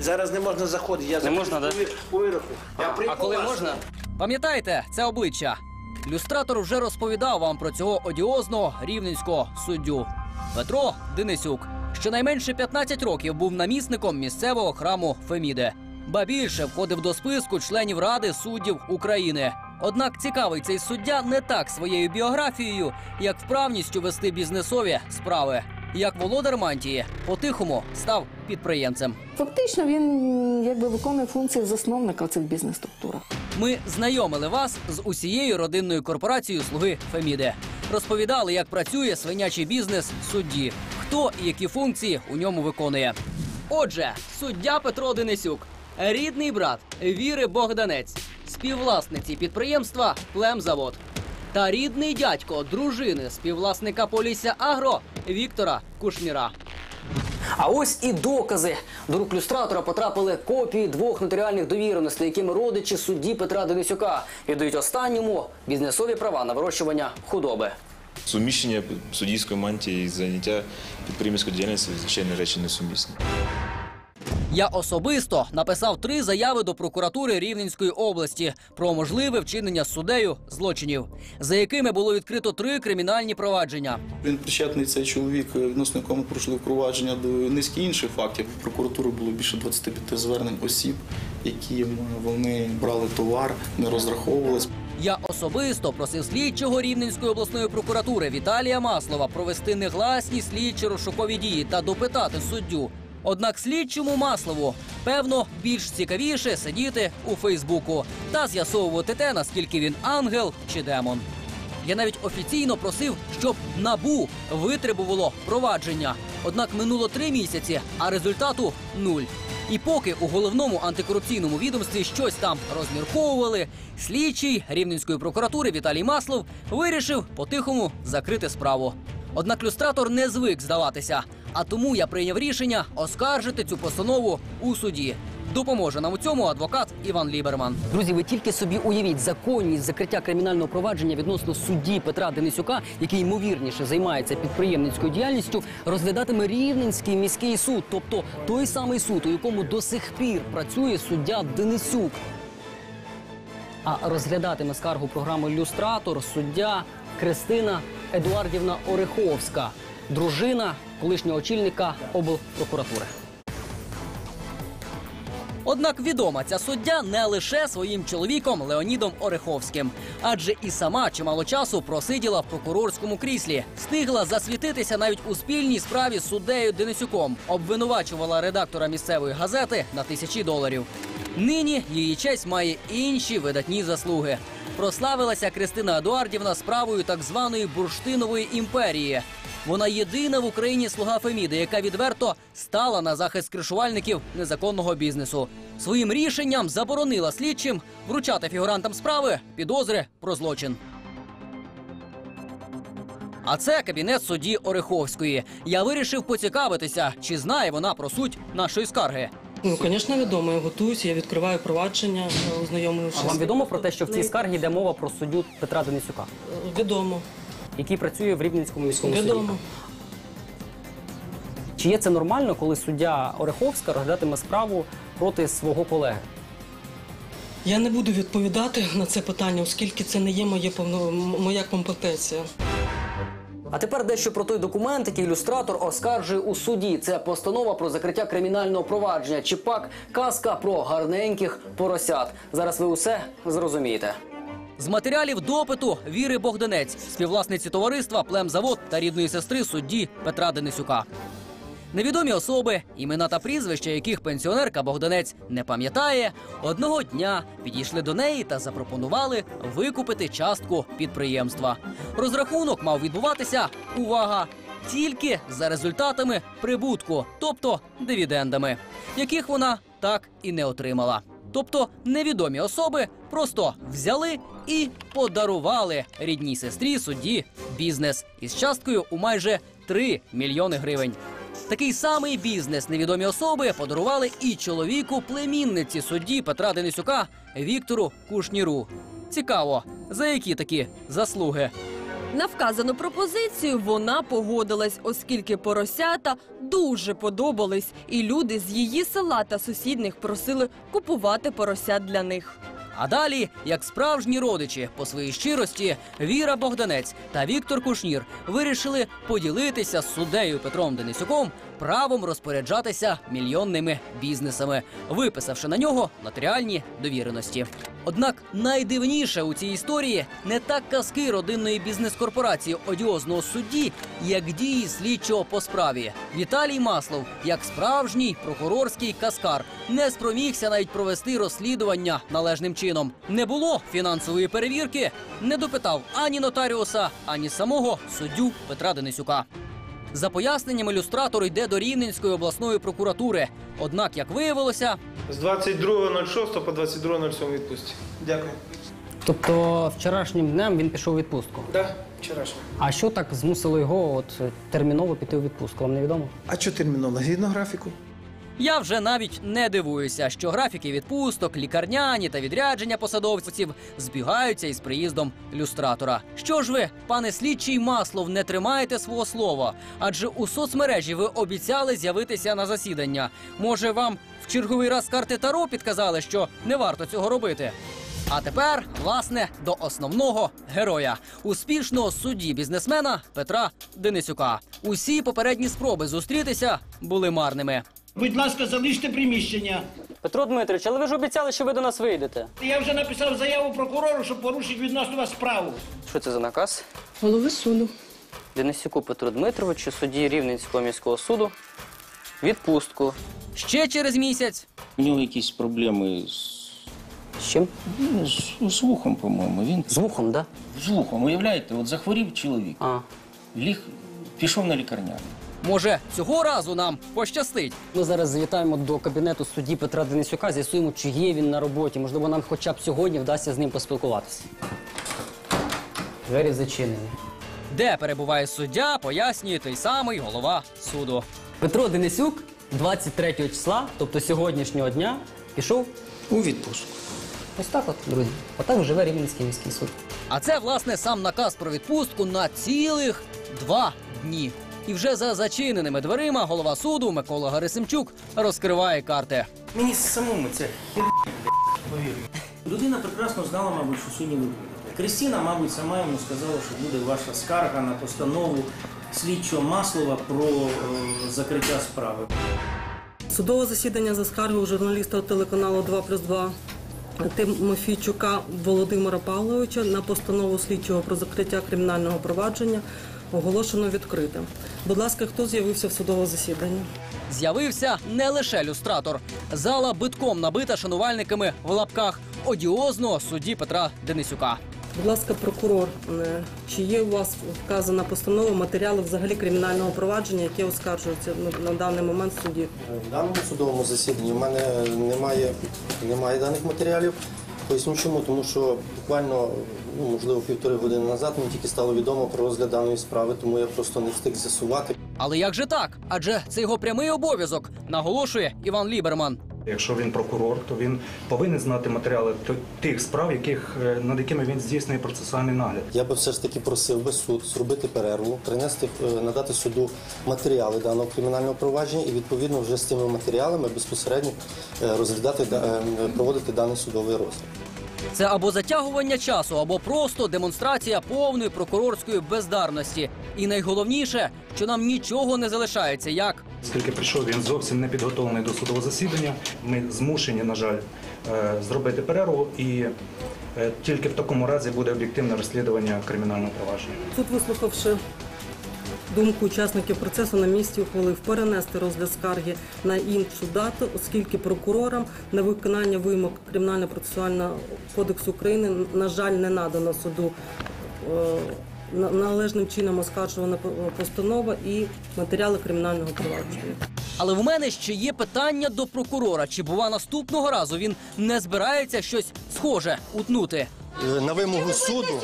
Зараз не можна заходити. Я Не можна, да? вироку. Я А прийду коли вас. можна? Пам'ятаєте, це обличчя. Люстратор вже розповідав вам про цього одіозного рівненського суддю. Петро Денисюк щонайменше 15 років був намісником місцевого храму Феміди. Ба більше входив до списку членів Ради суддів України. Однак цікавий цей суддя не так своєю біографією, як вправністю вести бізнесові справи. Як володар мантії по-тихому став підприємцем. Фактично він якби виконує функції засновника в цих бізнес-структурах. Ми знайомили вас з усією родинною корпорацією слуги Феміди. Розповідали, як працює свинячий бізнес судді, хто і які функції у ньому виконує. Отже, суддя Петро Денисюк, рідний брат Віри Богданець, співвласниці підприємства Племзавод та рідний дядько дружини співвласника Полісся Агро Віктора Кушніра. А ось і докази. До рук люстратора потрапили копії двох нотаріальних довіреностей, якими родичі судді Петра Денисюка віддають останньому бізнесові права на вирощування худоби. Суміщення суддівської мантії і заняття підприємницької діяльності звичайно речі несумісні. Я особисто написав три заяви до прокуратури Рівненської області про можливе вчинення суддею злочинів, за якими було відкрито три кримінальні провадження. Він причетний цей чоловік, е, відносно якому пройшли впровадження до низки інших фактів. В прокуратуру було більше 25 звернень осіб, яким вони брали товар, не розраховувались. Я особисто просив слідчого Рівненської обласної прокуратури Віталія Маслова провести негласні слідчі розшукові дії та допитати суддю. Однак слідчому Маслову певно більш цікавіше сидіти у Фейсбуку та з'ясовувати те, наскільки він ангел чи демон. Я навіть офіційно просив, щоб набу витребувало провадження. Однак минуло три місяці, а результату нуль. І поки у головному антикорупційному відомстві щось там розмірковували, слідчий рівненської прокуратури Віталій Маслов вирішив по-тихому закрити справу. Однак люстратор не звик здаватися, а тому я прийняв рішення оскаржити цю постанову у суді. Допоможе нам у цьому адвокат Іван Ліберман. Друзі, ви тільки собі уявіть законність закриття кримінального провадження відносно судді Петра Денисюка, який ймовірніше займається підприємницькою діяльністю, розглядатиме Рівненський міський суд, тобто той самий суд, у якому до сих пір працює суддя Денисюк. А розглядатиме скаргу програми Люстратор суддя Кристина Едуардівна Ореховська, дружина колишнього очільника облпрокуратури. Однак відома ця суддя не лише своїм чоловіком Леонідом Ореховським, адже і сама чимало часу просиділа в прокурорському кріслі, встигла засвітитися навіть у спільній справі з суддею Денисюком, обвинувачувала редактора місцевої газети на тисячі доларів. Нині її честь має інші видатні заслуги. Прославилася Кристина Едуардівна справою так званої бурштинової імперії. Вона єдина в Україні слуга Феміди, яка відверто стала на захист кришувальників незаконного бізнесу. Своїм рішенням заборонила слідчим вручати фігурантам справи підозри про злочин. А це кабінет судді Ореховської. Я вирішив поцікавитися, чи знає вона про суть нашої скарги. Ну, звісно, відомо. Я готуюся, я відкриваю провадження, е, ознайомлюся. А вам відомо про те, що в цій скаргі йде мова про суддю Петра Денисюка, Е, Відомо. який працює в Рівненському міському суді? Відомо. Чи є це нормально, коли суддя Ореховська розглядатиме справу проти свого колеги? Я не буду відповідати на це питання, оскільки це не є моє повно... м- моя компетенція. А тепер дещо про той документ, який ілюстратор оскаржує у суді. Це постанова про закриття кримінального провадження чи пак казка про гарненьких поросят. Зараз ви усе зрозумієте. З матеріалів допиту Віри Богданець, співвласниці товариства Племзавод та рідної сестри судді Петра Денисюка. Невідомі особи, імена та прізвища, яких пенсіонерка Богданець не пам'ятає, одного дня підійшли до неї та запропонували викупити частку підприємства. Розрахунок мав відбуватися увага! Тільки за результатами прибутку, тобто дивідендами, яких вона так і не отримала. Тобто невідомі особи просто взяли і подарували рідній сестрі судді бізнес із часткою у майже 3 мільйони гривень. Такий самий бізнес невідомі особи подарували і чоловіку племінниці судді Петра Денисюка Віктору Кушніру. Цікаво, за які такі заслуги. На вказану пропозицію вона погодилась, оскільки поросята дуже подобались, і люди з її села та сусідних просили купувати поросят для них. А далі, як справжні родичі, по своїй щирості, Віра Богданець та Віктор Кушнір вирішили поділитися з суддею Петром Денисюком правом розпоряджатися мільйонними бізнесами, виписавши на нього нотаріальні довіреності. Однак найдивніше у цій історії не так казки родинної бізнес-корпорації одіозного судді, як дії слідчого по справі. Віталій Маслов, як справжній прокурорський каскар, не спромігся навіть провести розслідування належним чином. Не було фінансової перевірки, не допитав ані нотаріуса, ані самого суддю Петра Денисюка. За поясненням ілюстратор йде до Рівненської обласної прокуратури. Однак, як виявилося, З 22.06 по 22.07 відпустці. Дякую. Тобто вчорашнім днем він пішов у відпустку. Да, вчорашнім. А що так змусило його от терміново піти у відпустку? Вам невідомо? А що терміново? Згідно графіку? Я вже навіть не дивуюся, що графіки відпусток, лікарняні та відрядження посадовців збігаються із приїздом ілюстратора. Що ж ви, пане слідчий Маслов, не тримаєте свого слова? Адже у соцмережі ви обіцяли з'явитися на засідання. Може, вам в черговий раз карти Таро підказали, що не варто цього робити? А тепер, власне, до основного героя успішного судді бізнесмена Петра Денисюка. Усі попередні спроби зустрітися були марними. Будь ласка, залиште приміщення. Петро Дмитрович, але ви ж обіцяли, що ви до нас вийдете. Я вже написав заяву прокурору, щоб порушити відносно вас справу. Що це за наказ? Голови суду. Денисюку Петру Дмитровичу, судді Рівненського міського суду. Відпустку. Ще через місяць У нього якісь проблеми з, З чим? ну, з, з вухом, по-моєму. Він З вухом, да? з вухом, уявляєте, от захворів чоловік, А. ліг, пішов на лікарняний. Може цього разу нам пощастить. Ми зараз завітаємо до кабінету судді Петра Денисюка, з'ясуємо, чи є він на роботі. Можливо, нам хоча б сьогодні вдасться з ним поспілкуватися. Двері зачинені. Де перебуває суддя, пояснює той самий голова суду. Петро Денисюк 23 числа, тобто сьогоднішнього дня, пішов У відпустку. ось так от, друзі. Отак живе Рівненський міський суд. А це власне сам наказ про відпустку на цілих два дні. І вже за зачиненими дверима голова суду Микола Гарисимчук розкриває карти. Мені самому це повірю. Людина прекрасно знала, мабуть, що сьогодні ви будете. Крістіна, мабуть, сама йому сказала, що буде ваша скарга на постанову слідчого Маслова про е, закриття справи. Судове засідання за скаргою журналіста телеканалу 2 плюс 2 Тимофійчука Володимира Павловича на постанову слідчого про закриття кримінального провадження оголошено відкритим. Будь ласка, хто з'явився в судове засідання? З'явився не лише люстратор. Зала битком набита шанувальниками в лапках одіозного судді Петра Денисюка. Будь ласка, прокурор, е, чи є у вас вказана постанова матеріали взагалі кримінального провадження, яке оскаржується на- на даний момент в суді? В даному судовому засіданні в мене немає, немає даних матеріалів. Поясню чому, тому що буквально, ну можливо, півтори години назад мені тільки стало відомо про розгляд даної справи, тому я просто не встиг з'ясувати. Але як же так? Адже це його прямий обов'язок, наголошує Іван Ліберман. Якщо він прокурор, то він повинен знати матеріали тих справ, яких е, над якими він здійснює процесуальний нагляд. Я би все ж таки просив би суд зробити перерву, принести, е, надати суду матеріали даного кримінального провадження і відповідно вже з цими матеріалами безпосередньо е, розглядати да- проводити даний судовий розгляд. Це або затягування часу, або просто демонстрація повної прокурорської бездарності. І найголовніше, що нам нічого не залишається, як Оскільки прийшов він зовсім не підготовлений до судового засідання, ми змушені, на жаль, е, зробити перерву, і е, тільки в такому разі буде об'єктивне розслідування кримінального провадження. Суд, вислухавши думку учасників процесу, на місці ухвалив перенести розгляд скарги на іншу дату, оскільки прокурорам на виконання вимог Кримінально-процесуального кодексу України, на жаль, не надано суду. е, на- Належним чином оскаржувана постанова і матеріали кримінального провадження. Але в мене ще є питання до прокурора: чи бува наступного разу він не збирається щось схоже утнути? Е, На вимогу суду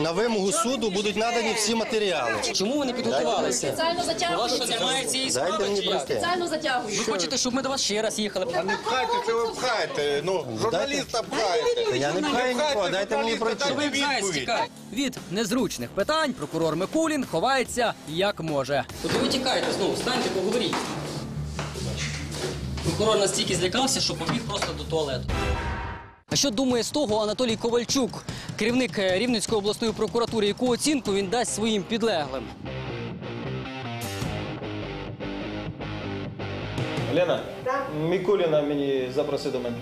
на вимогу суду будуть надані всі матеріали. Чому ви не підготувалися? Спеціально У вас що затягується. немає цієї Дайте справи? мені чи як? пройти. Спеціально затягується. Ви хочете, щоб ми до вас ще раз їхали? А не пхайте, це ви пхаєте. Ну, журналіста пхаєте. Я не пхаю нікого, дайте мені пройти. Ви пхаєте, тікає. Від незручних питань прокурор Микулін ховається як може. Куди ви тікаєте знову? Станьте, поговоріть. Прокурор настільки злякався, що побіг просто до туалету. А що думає з того Анатолій Ковальчук, керівник е, Рівненської обласної прокуратури, яку оцінку він дасть своїм підлеглим? Лена, Мікуліна мені запроси до мене.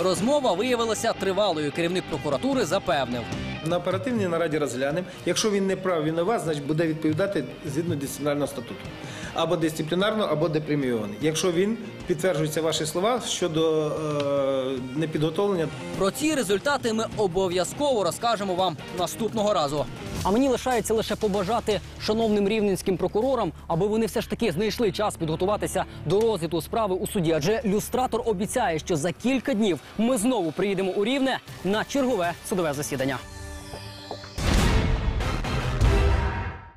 Розмова виявилася тривалою. Керівник прокуратури запевнив. На оперативній нараді розглянемо. Якщо він не прав винуват, значить буде відповідати згідно дисциплінарного статуту. Або дисциплінарно, або депремійований. Якщо він підтверджується ваші слова щодо е, непідготовлення Про ці результати ми обов'язково розкажемо вам наступного разу. А мені лишається лише побажати шановним рівненським прокурорам, аби вони все ж таки знайшли час підготуватися до розгляду справи у суді. Адже люстратор обіцяє, що за кілька днів ми знову приїдемо у рівне на чергове судове засідання.